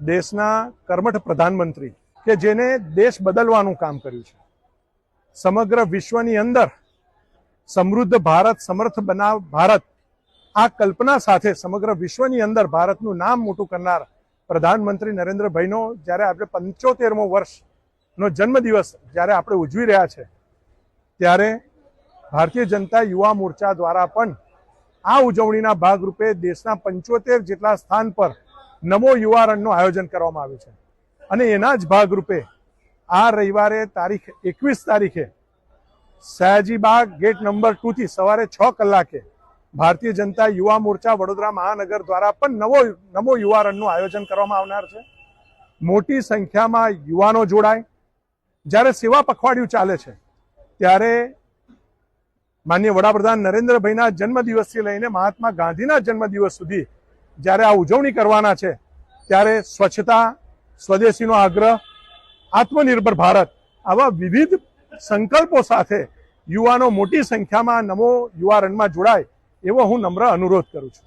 દેશના કર્મઠ પ્રધાનમંત્રી કે જેને દેશ બદલવાનું કામ કર્યું છે. સમગ્ર વિશ્વની અંદર સમૃદ્ધ ભારત, સમર્થ બનાવ, ભારત, આ કલ્પના સાથે સમગ્ર વિશ્વની અંદર ભારતનું નામ મોટું કરનાર પ્રધાનમંત્રી નરેન્દ્રભાઈનો જ્યારે આપણે પંચોતેરમો વર્ષનો જન્મદિવસ જ્યારે આપણે ઉજવી રહ્યા છે, ત્યારે ભારતીય જનતા યુવા મોરચા દ્વારા પણ આ ઉજવણીના ભાગરૂપે દેશના પંચોતેર જેટલા સ્થાન પર નમો યુવા રનનું આયોજન કરવામાં આવ્યું છે. અને એના જ ભાગરૂપે આ રવિવારે તારીખ એકવીસ તારીખે સયાજીબાગ ગેટ નંબર ટુથી સવારે છ કલાકે ભારતીય જનતા યુવા મોરચા વડોદરા મહાનગર દ્વારા પણ નવો નમો યુવા રનનું આયોજન કરવામાં આવનાર છે. મોટી સંખ્યામાં યુવાનો જોડાય. જ્યારે સેવા પખવાડિયું ચાલે છે, ત્યારે માન્ય વડાપ્રધાન નરેન્દ્રભાઈના જન્મદિવસથી લઈને મહાત્મા ગાંધીના જન્મદિવસ સુધી જ્યારે આ ઉજવણી કરવાના છે, ત્યારે સ્વચ્છતા, સ્વદેશીનો આગ્રહ, આત્મનિર્ભર ભારત આવા વિવિધ સંકલ્પો સાથે યુવાનો મોટી સંખ્યામાં નમો યુવા રનમાં જોડાય એવો હું નમ્ર અનુરોધ કરું છું.